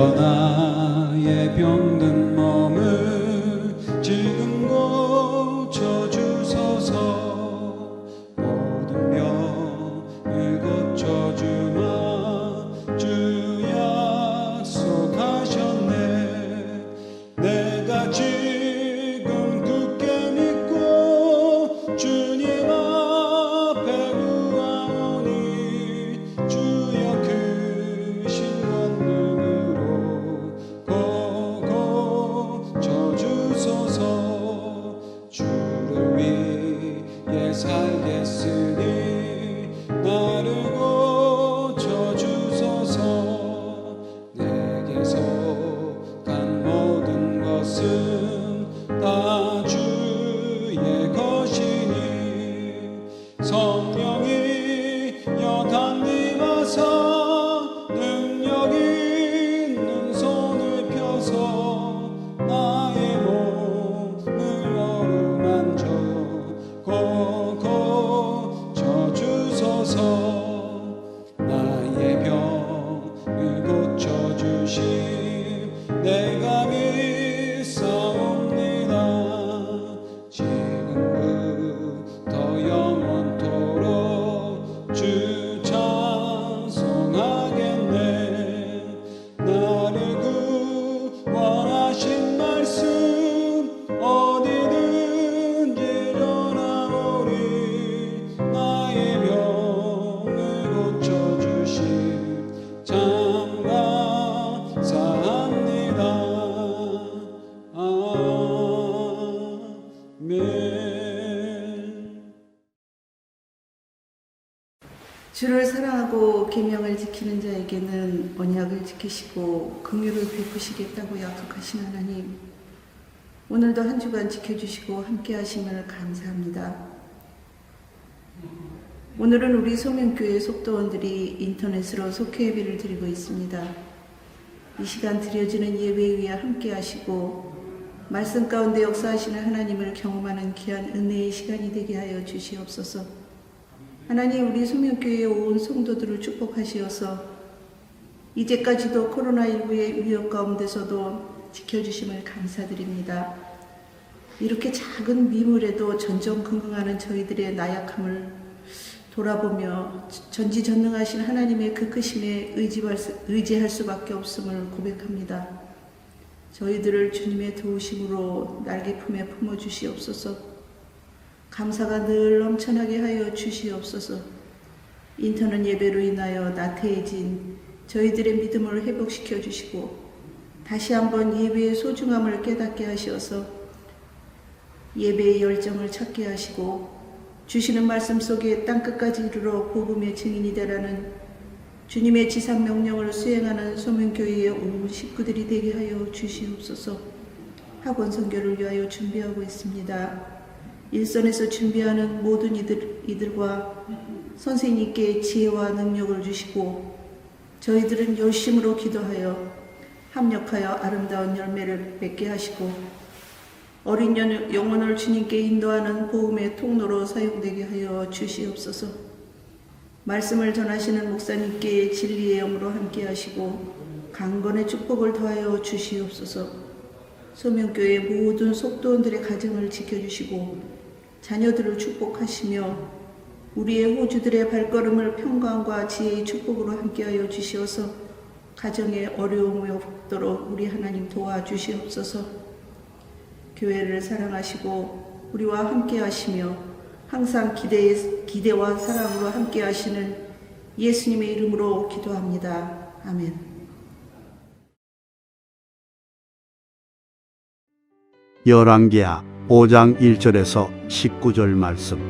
주여 나 지키시고 긍휼을 베푸시겠다고 약속하신 하나님 오늘도 한 주간 지켜주시고 함께 하심을 감사합니다. 오늘은 우리 소명교회 속도원들이 인터넷으로 속회 예배를 드리고 있습니다. 이 시간 드려지는 예배 위에 함께 하시고 말씀 가운데 역사하시는 하나님을 경험하는 귀한 은혜의 시간이 되게 하여 주시옵소서. 하나님 우리 소명교회 온 성도들을 축복하시어서 이제까지도 코로나19의 위협 가운데서도 지켜주심을 감사드립니다. 이렇게 작은 미물에도 전전긍긍하는 저희들의 나약함을 돌아보며 전지전능하신 하나님의 그 크심에 의지할, 수밖에 없음을 고백합니다. 저희들을 주님의 도우심으로 날개 품에 품어 주시옵소서. 감사가 늘 넘쳐나게 하여 주시옵소서. 인터넷 예배로 인하여 나태해진 저희들의 믿음을 회복시켜 주시고 다시 한번 예배의 소중함을 깨닫게 하셔서 예배의 열정을 찾게 하시고 주시는 말씀 속에 땅끝까지 이르러 복음의 증인이 되라는 주님의 지상 명령을 수행하는 소명교회의 온 식구들이 되게 하여 주시옵소서. 학원 선교를 위하여 준비하고 있습니다. 일선에서 준비하는 모든 이들, 이들과 선생님께 지혜와 능력을 주시고 저희들은 열심으로 기도하여 합력하여 아름다운 열매를 맺게 하시고 어린 연- 영혼을 주님께 인도하는 복음의 통로로 사용되게 하여 주시옵소서. 말씀을 전하시는 목사님께 진리의 영으로 함께 하시고 강건의 축복을 더하여 주시옵소서. 소명교회 모든 속도원들의 가정을 지켜주시고 자녀들을 축복하시며 우리의 호주들의 발걸음을 평강과 지혜의 축복으로 함께하여 주시어서 가정에 어려움이 없도록 우리 하나님 도와주시옵소서. 교회를 사랑하시고 우리와 함께하시며 항상 기대, 기대와 사랑으로 함께하시는 예수님의 이름으로 기도합니다. 아멘. 열왕기야 5장 1절에서 19절 말씀.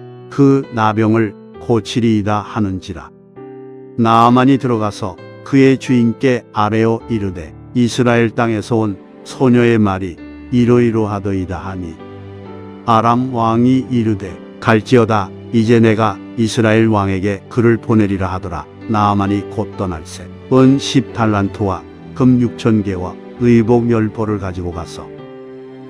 그 나병을 고치리이다 하는지라. 나아만이 들어가서 그의 주인께 아뢰어 이르되 이스라엘 땅에서 온 소녀의 말이 이러이러하더이다 하니. 아람 왕이 이르되 갈지어다 이제 내가 이스라엘 왕에게 그를 보내리라 하더라. 나아만이 곧 떠날새. 은 10달란트와 금 6천 개와 의복 열 벌을 가지고 가서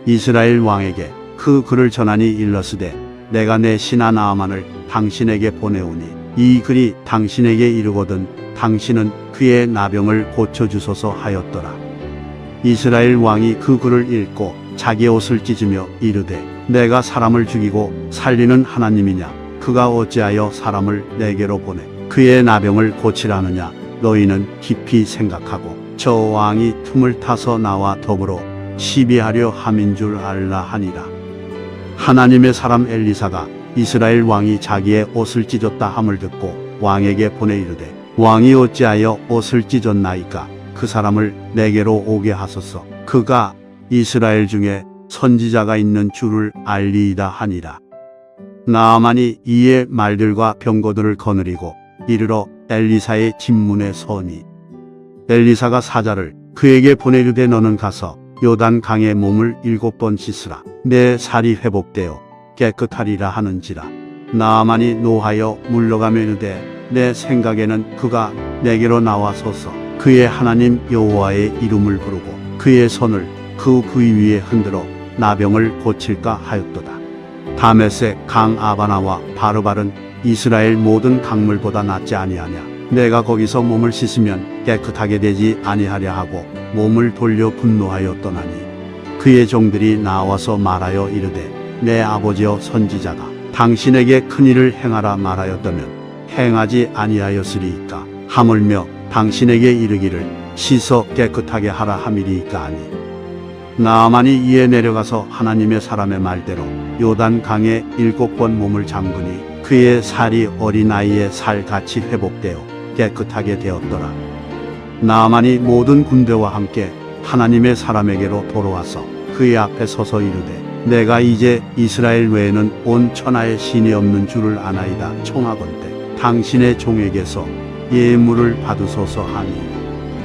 이스라엘 왕에게 그 글을 전하니 일러스되 내가 내 신하 나아만을 당신에게 보내오니 이 글이 당신에게 이르거든 당신은 그의 나병을 고쳐 주소서 하였더라. 이스라엘 왕이 그 글을 읽고 자기 옷을 찢으며 이르되 내가 사람을 죽이고 살리는 하나님이냐? 그가 어찌하여 사람을 내게로 보내 그의 나병을 고치라느냐? 너희는 깊이 생각하고 저 왕이 틈을 타서 나와 더불어 시비하려 함인 줄 알라 하니라 하나님의 사람 엘리사가 이스라엘 왕이 자기의 옷을 찢었다 함을 듣고 왕에게 보내 이르되 왕이 어찌하여 옷을 찢었나이까? 그 사람을 내게로 오게 하소서. 그가 이스라엘 중에 선지자가 있는 줄을 알리이다 하니라. 나아만이 이에 말들과 병거들을 거느리고 이르러 엘리사의 집문에 서니 엘리사가 사자를 그에게 보내르되 너는 가서 요단 강에 몸을 일곱 번 씻으라. 내 살이 회복되어 깨끗하리라 하는지라. 나아만이 노하여 물러가며 이르되 내 생각에는 그가 내게로 나와서서 그의 하나님 여호와의 이름을 부르고 그의 손을 그 부위 위에 흔들어 나병을 고칠까 하였도다. 다메섹 강 아바나와 바르바른 이스라엘 모든 강물보다 낫지 아니하냐 내가 거기서 몸을 씻으면 깨끗하게 되지 아니하려 하고 몸을 돌려 분노하여 떠나니 그의 종들이 나와서 말하여 이르되 내 아버지여 선지자가 당신에게 큰 일을 행하라 말하였다면 행하지 아니하였으리이까? 하물며 당신에게 이르기를 씻어 깨끗하게 하라 함이리이까 하니? 나아만이 이에 내려가서 하나님의 사람의 말대로 요단 강에 일곱 번 몸을 잠그니 그의 살이 어린아이의 살같이 회복되어 깨끗하게 되었더라. 나아만이 모든 군대와 함께 하나님의 사람에게로 돌아와서 그의 앞에 서서 이르되 내가 이제 이스라엘 외에는 온 천하에 신이 없는 줄을 아나이다 청하건대 당신의 종에게서 예물을 받으소서 하니.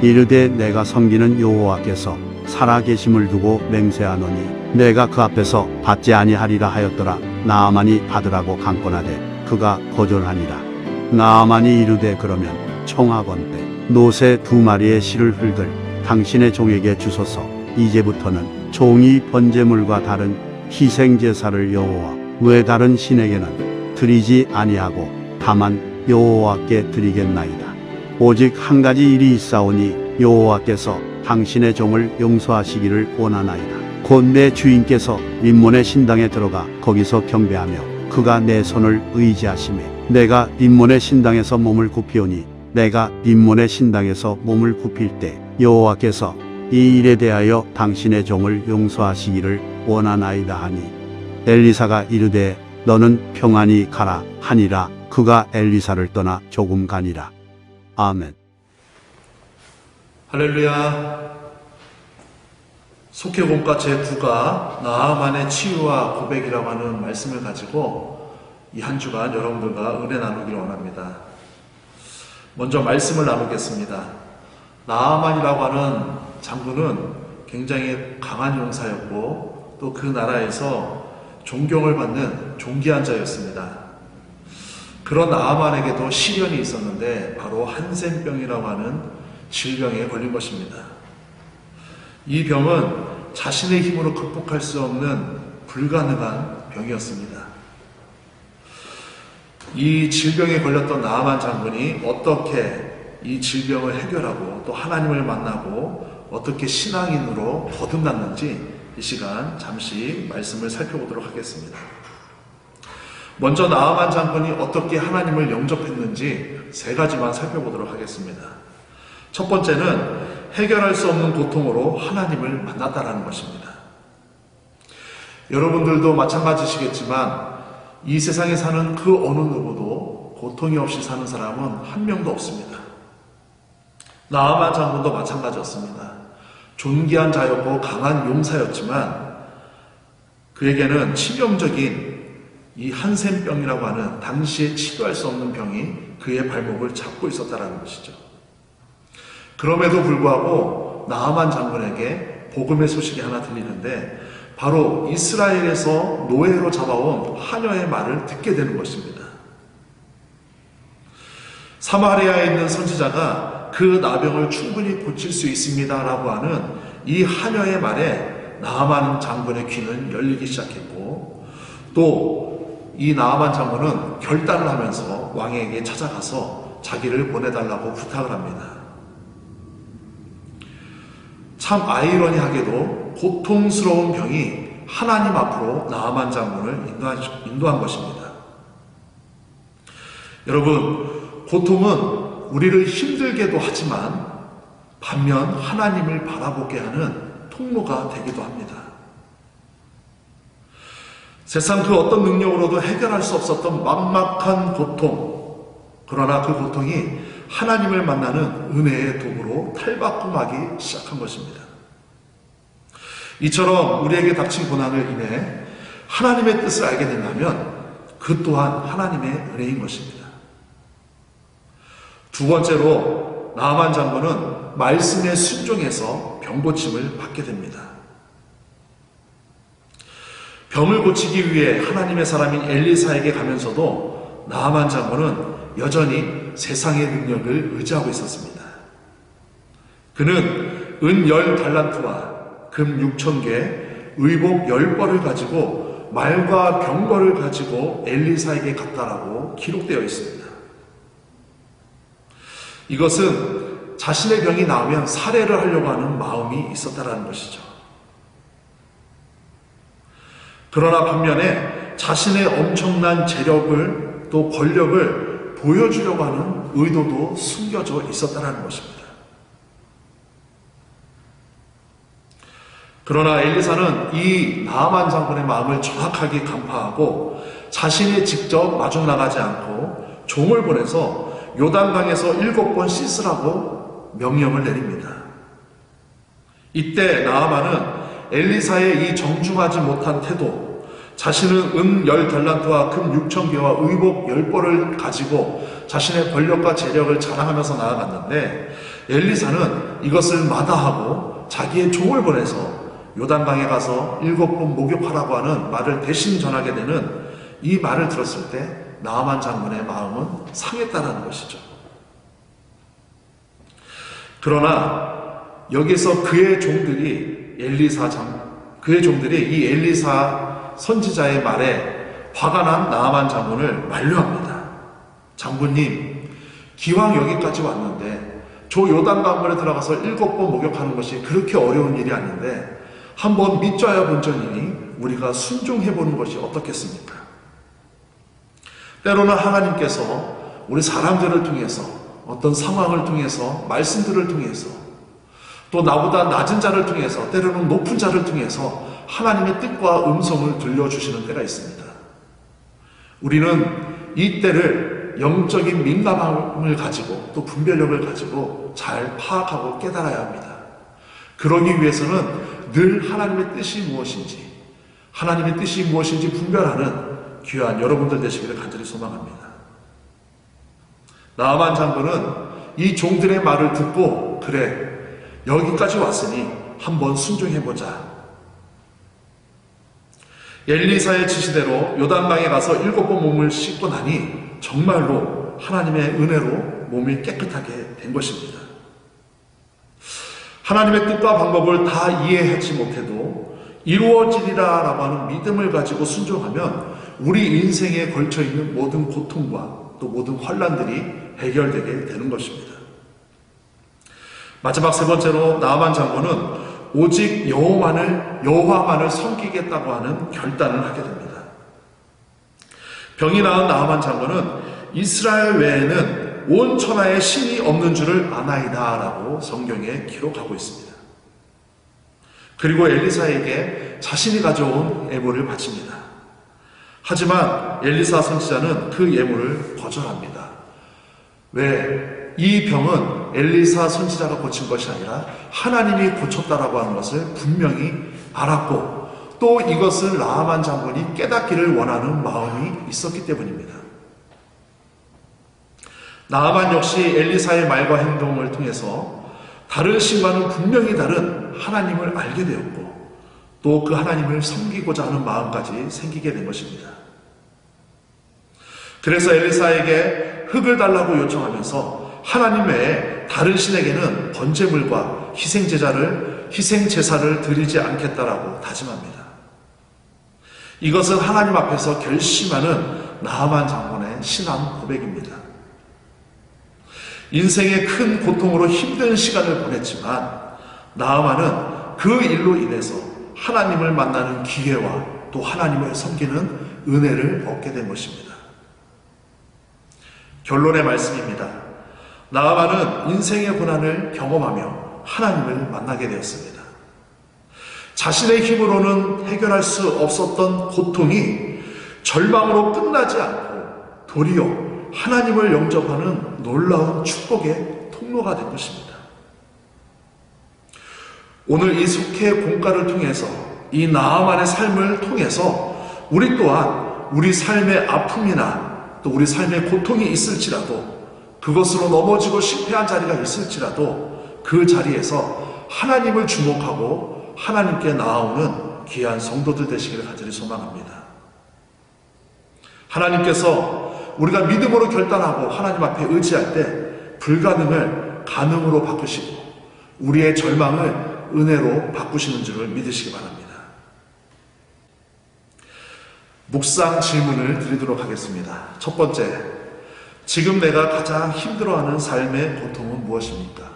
이르되 내가 섬기는 여호와께서 살아계심을 두고 맹세하노니 내가 그 앞에서 받지 아니하리라 하였더라. 나아만이 받으라고 강권하되 그가 거절하니라 나아만이 이르되 그러면 청하건대 노새 두 마리의 실을 흘들 당신의 종에게 주소서. 이제부터는 종이 번제물과 다른 희생 제사를 여호와 왜 다른 신에게는 드리지 아니하고 다만 여호와께 드리겠나이다. 오직 한 가지 일이 있사오니 여호와께서 당신의 종을 용서하시기를 원하나이다. 곧 내 주인께서 림몬의 신당에 들어가 거기서 경배하며 그가 내 손을 의지하심에 내가 림몬의 신당에서 몸을 굽히오니 내가 림몬의 신당에서 몸을 굽힐 때 여호와께서 이 일에 대하여 당신의 종을 용서하시기를 원하나이다 하니 엘리사가 이르되 너는 평안히 가라 하니라 그가 엘리사를 떠나 조금 가니라 아멘 할렐루야. 속회본과 제9가 나아만의 치유와 고백이라고 하는 말씀을 가지고 이 한 주간 여러분들과 은혜 나누기를 원합니다. 먼저 말씀을 나누겠습니다. 나아만이라고 하는 장군은 굉장히 강한 용사였고 또 그 나라에서 존경을 받는 존귀한 자였습니다. 그런 나아만에게도 시련이 있었는데 바로 한센병이라고 하는 질병에 걸린 것입니다. 이 병은 자신의 힘으로 극복할 수 없는 불가능한 병이었습니다. 이 질병에 걸렸던 나아만 장군이 어떻게 이 질병을 해결하고 또 하나님을 만나고 어떻게 신앙인으로 거듭났는지 이 시간 잠시 말씀을 살펴보도록 하겠습니다. 먼저 나아만 장군이 어떻게 하나님을 영접했는지 세 가지만 살펴보도록 하겠습니다. 첫 번째는 해결할 수 없는 고통으로 하나님을 만났다라는 것입니다. 여러분들도 마찬가지시겠지만 이 세상에 사는 그 어느 누구도 고통이 없이 사는 사람은 한 명도 없습니다. 나아만 장군도 마찬가지였습니다. 존귀한 자였고 강한 용사였지만 그에게는 치명적인 이 한센병이라고 하는 당시에 치료할 수 없는 병이 그의 발목을 잡고 있었다라는 것이죠. 그럼에도 불구하고 나아만 장군에게 복음의 소식이 하나 들리는데 바로 이스라엘에서 노예로 잡아온 하녀의 말을 듣게 되는 것입니다. 사마리아에 있는 선지자가 그 나병을 충분히 고칠 수 있습니다라고 하는 이 하녀의 말에 나아만 장군의 귀는 열리기 시작했고 또 이 나아만 장군은 결단을 하면서 왕에게 찾아가서 자기를 보내달라고 부탁을 합니다. 참 아이러니하게도 고통스러운 병이 하나님 앞으로 나아만 장군을 인도한, 것입니다. 여러분, 고통은 우리를 힘들게도 하지만 반면 하나님을 바라보게 하는 통로가 되기도 합니다. 세상 그 어떤 능력으로도 해결할 수 없었던 막막한 고통, 그러나 그 고통이 하나님을 만나는 은혜의 도구로 탈바꿈하기 시작한 것입니다. 이처럼 우리에게 닥친 고난을 인해 하나님의 뜻을 알게 된다면 그 또한 하나님의 은혜인 것입니다. 두 번째로 나만 장군은 말씀에 순종해서 병 고침을 받게 됩니다. 병을 고치기 위해 하나님의 사람인 엘리사에게 가면서도 나만 장군은 여전히 세상의 능력을 의지하고 있었습니다. 그는 은 열 달란트와 금 육천 개, 의복 열 벌을 가지고 말과 병거를 가지고 엘리사에게 갔다라고 기록되어 있습니다. 이것은 자신의 병이 나오면 살해를 하려고 하는 마음이 있었다라는 것이죠. 그러나 반면에 자신의 엄청난 재력을 또 권력을 보여주려고 하는 의도도 숨겨져 있었다는 것입니다. 그러나 엘리사는 이 나만 장군의 마음을 정확하게 간파하고 자신이 직접 마중 나가지 않고 종을 보내서 요단강에서 일곱 번 씻으라고 명령을 내립니다. 이때 나아만은 엘리사의 이 정중하지 못한 태도, 자신은 은 열 달란트와 금 육천 개와 의복 열 벌을 가지고 자신의 권력과 재력을 자랑하면서 나아갔는데 엘리사는 이것을 마다하고 자기의 종을 보내서 요단강에 가서 일곱 번 목욕하라고 하는 말을 대신 전하게 되는 이 말을 들었을 때 나아만 장군의 마음은 상했다는 것이죠. 그러나 여기서 그의 종들이 엘리사 장 그의 종들이 이 엘리사 선지자의 말에 화가 난 나아만 장군을 만류합니다. 장군님, 기왕 여기까지 왔는데 저 요단 강물에 들어가서 일곱 번 목욕하는 것이 그렇게 어려운 일이 아닌데 한번 믿져야 본전이니 우리가 순종해 보는 것이 어떻겠습니까? 때로는 하나님께서 우리 사람들을 통해서 어떤 상황을 통해서 말씀들을 통해서 또 나보다 낮은 자를 통해서 때로는 높은 자를 통해서 하나님의 뜻과 음성을 들려주시는 때가 있습니다. 우리는 이 때를 영적인 민감함을 가지고 또 분별력을 가지고 잘 파악하고 깨달아야 합니다. 그러기 위해서는 늘 하나님의 뜻이 무엇인지, 하나님의 뜻이 무엇인지 분별하는 귀한 여러분들 되시기를 간절히 소망합니다. 나만 장군은 이 종들의 말을 듣고 그래 여기까지 왔으니 한번 순종해보자. 엘리사의 지시대로 요단강에 가서 일곱 번 몸을 씻고 나니 정말로 하나님의 은혜로 몸이 깨끗하게 된 것입니다. 하나님의 뜻과 방법을 다 이해하지 못해도 이루어지리라 라고 하는 믿음을 가지고 순종하면 우리 인생에 걸쳐 있는 모든 고통과 또 모든 환란들이 해결되게 되는 것입니다. 마지막 세 번째로 나아만 장군은 오직 여호만을 여호와만을 섬기겠다고 하는 결단을 하게 됩니다. 병이 나은 나아만 장군은 이스라엘 외에는 온 천하에 신이 없는 줄을 아나이다 라고 성경에 기록하고 있습니다. 그리고 엘리사에게 자신이 가져온 예물을 바칩니다. 하지만 엘리사 선지자는 그 예물을 거절합니다. 왜? 이 병은 엘리사 선지자가 고친 것이 아니라 하나님이 고쳤다라고 하는 것을 분명히 알았고 또 이것을 라하만 장군이 깨닫기를 원하는 마음이 있었기 때문입니다. 나아만 역시 엘리사의 말과 행동을 통해서 다른 신과는 분명히 다른 하나님을 알게 되었고 또 그 하나님을 섬기고자 하는 마음까지 생기게 된 것입니다. 그래서 엘리사에게 흙을 달라고 요청하면서 하나님 외에 다른 신에게는 번제물과 희생제자를 희생제사를 드리지 않겠다라고 다짐합니다. 이것은 하나님 앞에서 결심하는 나아만 장군의 신앙 고백입니다. 인생의 큰 고통으로 힘든 시간을 보냈지만 나아만은 그 일로 인해서 하나님을 만나는 기회와 또 하나님을 섬기는 은혜를 얻게 된 것입니다. 결론의 말씀입니다. 나아만은 인생의 고난을 경험하며 하나님을 만나게 되었습니다. 자신의 힘으로는 해결할 수 없었던 고통이 절망으로 끝나지 않고 도리어 하나님을 영접하는 놀라운 축복의 통로가 된 것입니다. 오늘 이 속해 공가를 통해서 이 나아만의 삶을 통해서 우리 또한 우리 삶의 아픔이나 또 우리 삶의 고통이 있을지라도 그것으로 넘어지고 실패한 자리가 있을지라도 그 자리에서 하나님을 주목하고 하나님께 나아오는 귀한 성도들 되시기를 간절히 소망합니다. 하나님께서 우리가 믿음으로 결단하고 하나님 앞에 의지할 때 불가능을 가능으로 바꾸시고 우리의 절망을 은혜로 바꾸시는 줄을 믿으시기 바랍니다. 묵상 질문을 드리도록 하겠습니다. 첫 번째, 지금 내가 가장 힘들어하는 삶의 고통은 무엇입니까?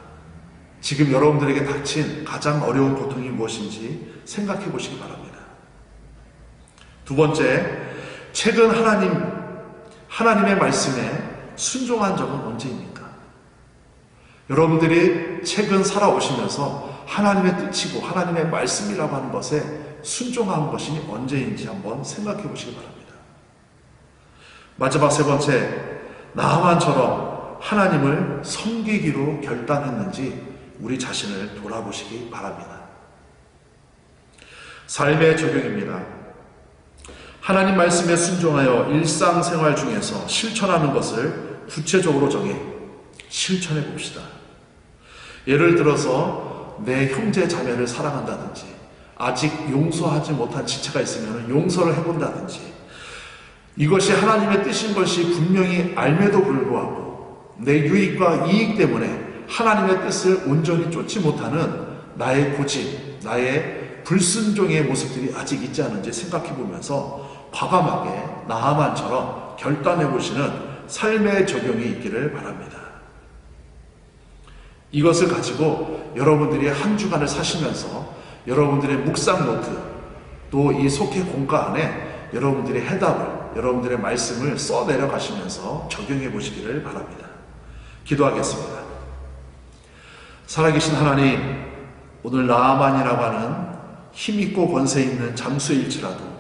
지금 여러분들에게 닥친 가장 어려운 고통이 무엇인지 생각해 보시기 바랍니다. 두 번째, 최근 하나님, 하나님의 말씀에 순종한 적은 언제입니까? 여러분들이 최근 살아오시면서 하나님의 뜻이고 하나님의 말씀이라고 하는 것에 순종한 것이 언제인지 한번 생각해 보시기 바랍니다. 마지막 세 번째, 나만처럼 하나님을 섬기기로 결단했는지 우리 자신을 돌아보시기 바랍니다. 삶의 적용입니다. 하나님 말씀에 순종하여 일상생활 중에서 실천하는 것을 구체적으로 정해 실천해 봅시다. 예를 들어서 내 형제 자매를 사랑한다든지 아직 용서하지 못한 지체가 있으면 용서를 해본다든지 이것이 하나님의 뜻인 것이 분명히 알매도 불구하고 내 유익과 이익 때문에 하나님의 뜻을 온전히 쫓지 못하는 나의 고집, 나의 불순종의 모습들이 아직 있지 않은지 생각해 보면서 과감하게 나하만처럼 결단해 보시는 삶의 적용이 있기를 바랍니다. 이것을 가지고 여러분들이 한 주간을 사시면서 여러분들의 묵상 노트 또 이 속해 공과 안에 여러분들의 해답을 여러분들의 말씀을 써 내려가시면서 적용해 보시기를 바랍니다. 기도하겠습니다. 살아계신 하나님, 오늘 나아만이라고 하는 힘있고 권세 있는 잠수일지라도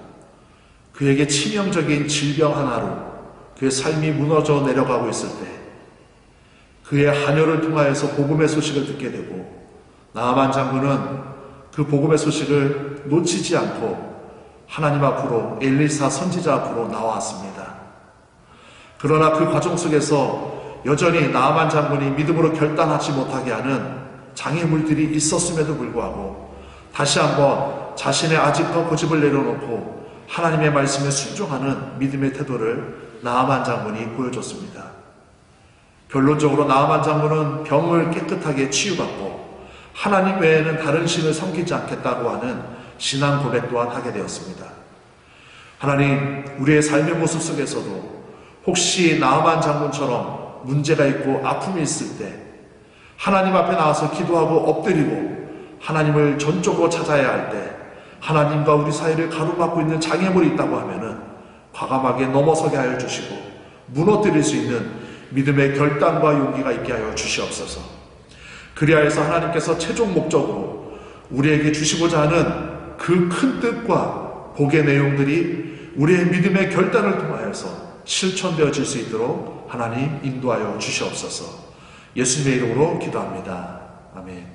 그에게 치명적인 질병 하나로 그의 삶이 무너져 내려가고 있을 때 그의 한여를 통하여서 복음의 소식을 듣게 되고 나아만 장군은 그 복음의 소식을 놓치지 않고 하나님 앞으로 엘리사 선지자 앞으로 나왔습니다. 그러나 그 과정 속에서 여전히 나아만 장군이 믿음으로 결단하지 못하게 하는 장애물들이 있었음에도 불구하고 다시 한번 자신의 아직도 고집을 내려놓고 하나님의 말씀에 순종하는 믿음의 태도를 나아만 장군이 보여줬습니다. 결론적으로 나아만 장군은 병을 깨끗하게 치유받고 하나님 외에는 다른 신을 섬기지 않겠다고 하는 신앙 고백 또한 하게 되었습니다. 하나님, 우리의 삶의 모습 속에서도 혹시 나아만 장군처럼 문제가 있고 아픔이 있을 때 하나님 앞에 나와서 기도하고 엎드리고 하나님을 전적으로 찾아야 할 때 하나님과 우리 사이를 가로막고 있는 장애물이 있다고 하면은 과감하게 넘어서게 하여 주시고 무너뜨릴 수 있는 믿음의 결단과 용기가 있게 하여 주시옵소서. 그리하여서 하나님께서 최종 목적으로 우리에게 주시고자 하는 그 큰 뜻과 복의 내용들이 우리의 믿음의 결단을 통하여서 실천되어질 수 있도록 하나님 인도하여 주시옵소서. 예수님의 이름으로 기도합니다. 아멘.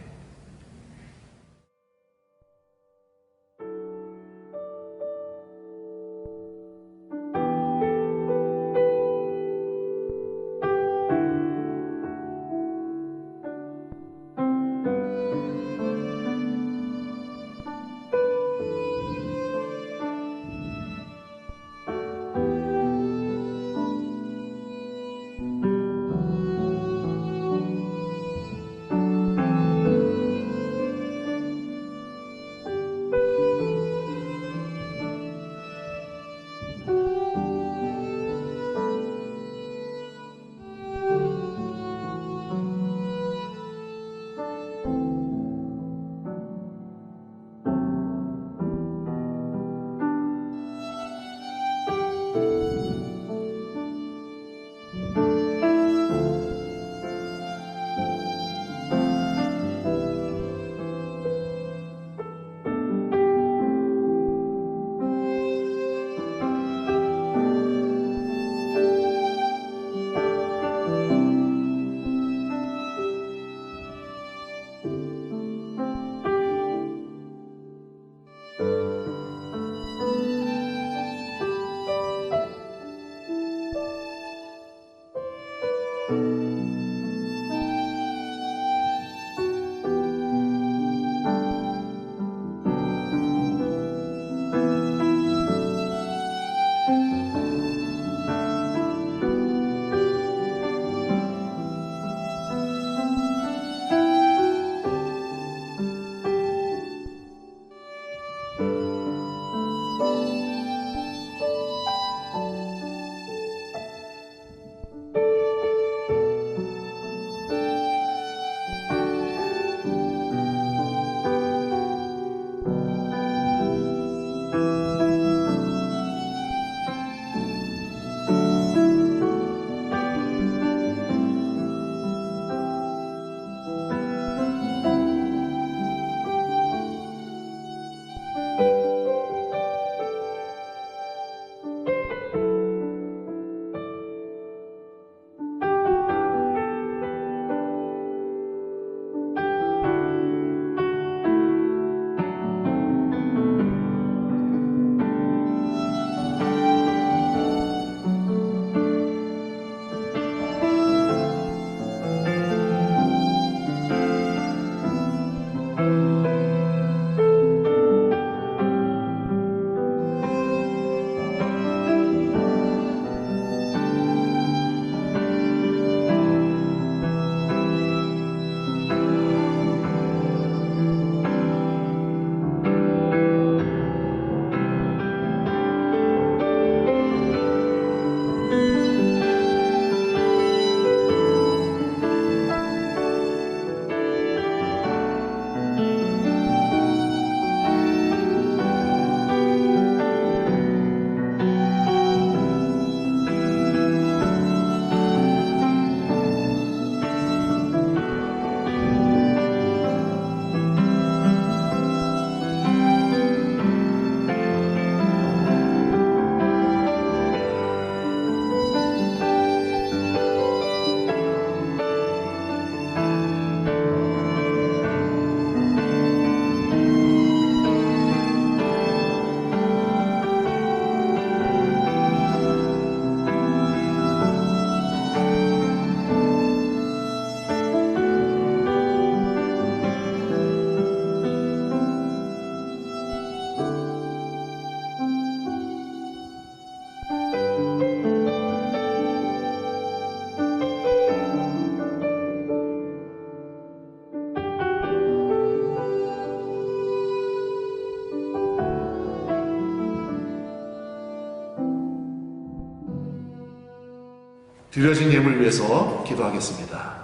드려진 예물 위해서 기도하겠습니다.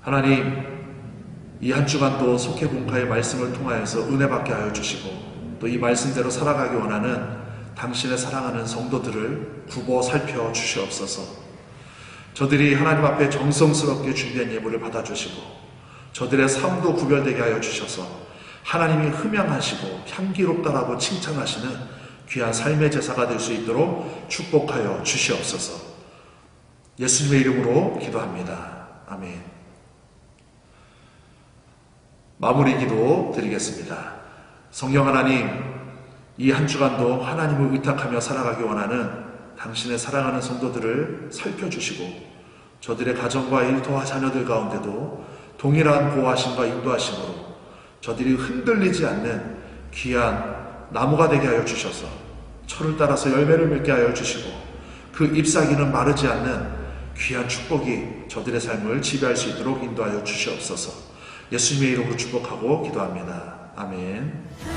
하나님, 이 한 주간도 속해 공카의 말씀을 통하여서 은혜 받게 하여 주시고 또 이 말씀대로 살아가기 원하는 당신의 사랑하는 성도들을 굽어 살펴 주시옵소서. 저들이 하나님 앞에 정성스럽게 준비한 예물을 받아주시고 저들의 삶도 구별되게 하여 주셔서 하나님이 흠양하시고 향기롭다라고 칭찬하시는 귀한 삶의 제사가 될 수 있도록 축복하여 주시옵소서. 예수님의 이름으로 기도합니다. 아멘. 마무리 기도 드리겠습니다. 성령 하나님, 이 한 주간도 하나님을 의탁하며 살아가기 원하는 당신의 사랑하는 성도들을 살펴주시고 저들의 가정과 일터와 자녀들 가운데도 동일한 보호하심과 인도하심으로 저들이 흔들리지 않는 귀한 나무가 되게 하여 주셔서 철을 따라서 열매를 맺게 하여 주시고 그 잎사귀는 마르지 않는 귀한 축복이 저들의 삶을 지배할 수 있도록 인도하여 주시옵소서. 예수님의 이름으로 축복하고 기도합니다. 아멘.